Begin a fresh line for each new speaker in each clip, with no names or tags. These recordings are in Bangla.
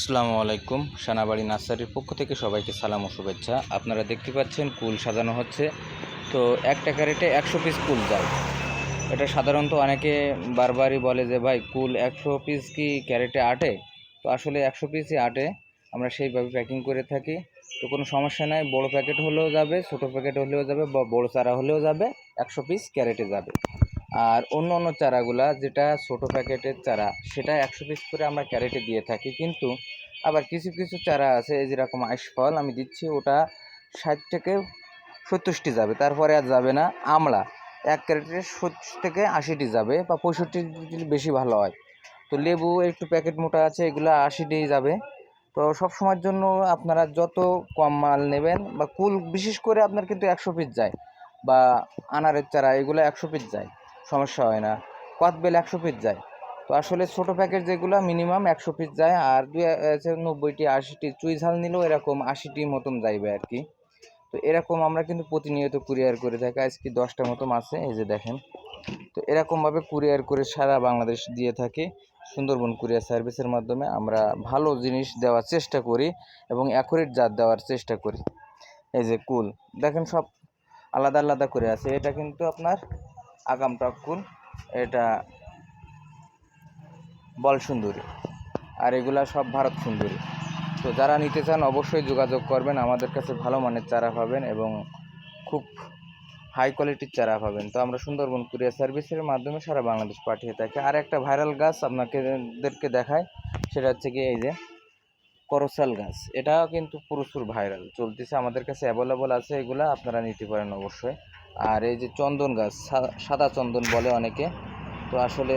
আসসালামু আলাইকুম, সানাবাড়ি নার্সারির পক্ষ থেকে সবাইকে সালাম ও শুভেচ্ছা। আপনারা দেখতে পাচ্ছেন কুল সাজানো হচ্ছে। তো এক টাকা রেটে একশো পিস কুল যায়। এটা সাধারণত অনেকে বারবারই বলে যে, ভাই, কুল একশো পিস কি ক্যারেটে আটে? তো আসলে একশো পিসই আটে। আমরা সেইভাবে প্যাকিং করে থাকি। তো কোনো সমস্যা নাই, বড় প্যাকেট হলেও যাবে, ছোটো প্যাকেট হলেও যাবে বা বড় চারা হলেও যাবে, একশো পিস ক্যারেটে যাবে। আর অন্য অন্য চারাগুলা যেটা ছোট প্যাকেটের চারা, সেটা একশো পিস করে আমরা ক্যারেটে দিয়ে থাকি। কিন্তু আবার কিছু কিছু চারা আছে, এই যেরকম আইসফল আমি দিচ্ছি, ওটা ষাট থেকে সত্তরটি যাবে, তারপরে আর যাবে না। আমলা এক ক্যারেটে সত্তর থেকে আশিটি যাবে বা পঁয়ষট্টি বেশি ভালো হয়। তো লেবু, একটু প্যাকেট মোটা আছে, এগুলো আশিটি যাবে। তো সব সময়ের জন্য আপনারা যত কম মাল নেবেন বা কুল, বিশেষ করে আপনার কিন্তু একশো পিস যায় বা আনারের চারা, এগুলো একশো পিস যায়। সমস্যা হয় না। কদবেল একশো পিস যায়। তো আসলে ছোটো প্যাকেট যেগুলো মিনিমাম একশো পিস যায় আর দুই নব্বইটি, আশিটি, চুই ঝাল নিলেও এরকম আশিটি মতন যাইবে আর কি তো এরকম আমরা কিন্তু প্রতিনিয়ত কুরিয়ার করে থাকি। আজকে দশটা মতন আছে, এই যে দেখেন। তো এরকমভাবে কুরিয়ার করে সারা বাংলাদেশ দিয়ে থাকি। সুন্দরবন কুরিয়ার সার্ভিসের মাধ্যমে আমরা ভালো জিনিস দেওয়ার চেষ্টা করি এবং অ্যাকুরেট জাত দেওয়ার চেষ্টা করি। এই যে কুল, দেখেন সব আলাদা আলাদা করে আছে। এটা কিন্তু আপনার আগাম টকুল এটা বল সুন্দরী। আর এগুলা সব ভারত সুন্দরী। তো যারা নিতে চান অবশ্যই যোগাযোগ করবেন, আমাদের কাছে ভালো মানের চারা পাবেন এবং খুব হাই কোয়ালিটির চারা পাবেন। তো আমরা সুন্দরবন কুরিয়ার সার্ভিসের মাধ্যমে সারা বাংলাদেশ পাঠিয়ে থাকি। আর একটা ভাইরাল গাছ আপনাদেরকে দেখায় সেটা হচ্ছে কি এই যে করসাল গাছ। এটাও কিন্তু প্রচুর ভাইরাল চলতেছে, আমাদের কাছে অ্যাভেলেবল আছে, এগুলা আপনারা নিতে পারেন অবশ্যই। আর এই যে চন্দন গাছ সাদা চন্দন বলে অনেকে। তো আসলে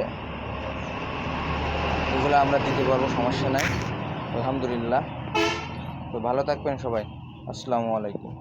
এগুলো আমরা দিতে পারব, সমস্যা নাই। আলহামদুলিল্লাহ। তো ভালো থাকবেন সবাই। আসসালামু আলাইকুম।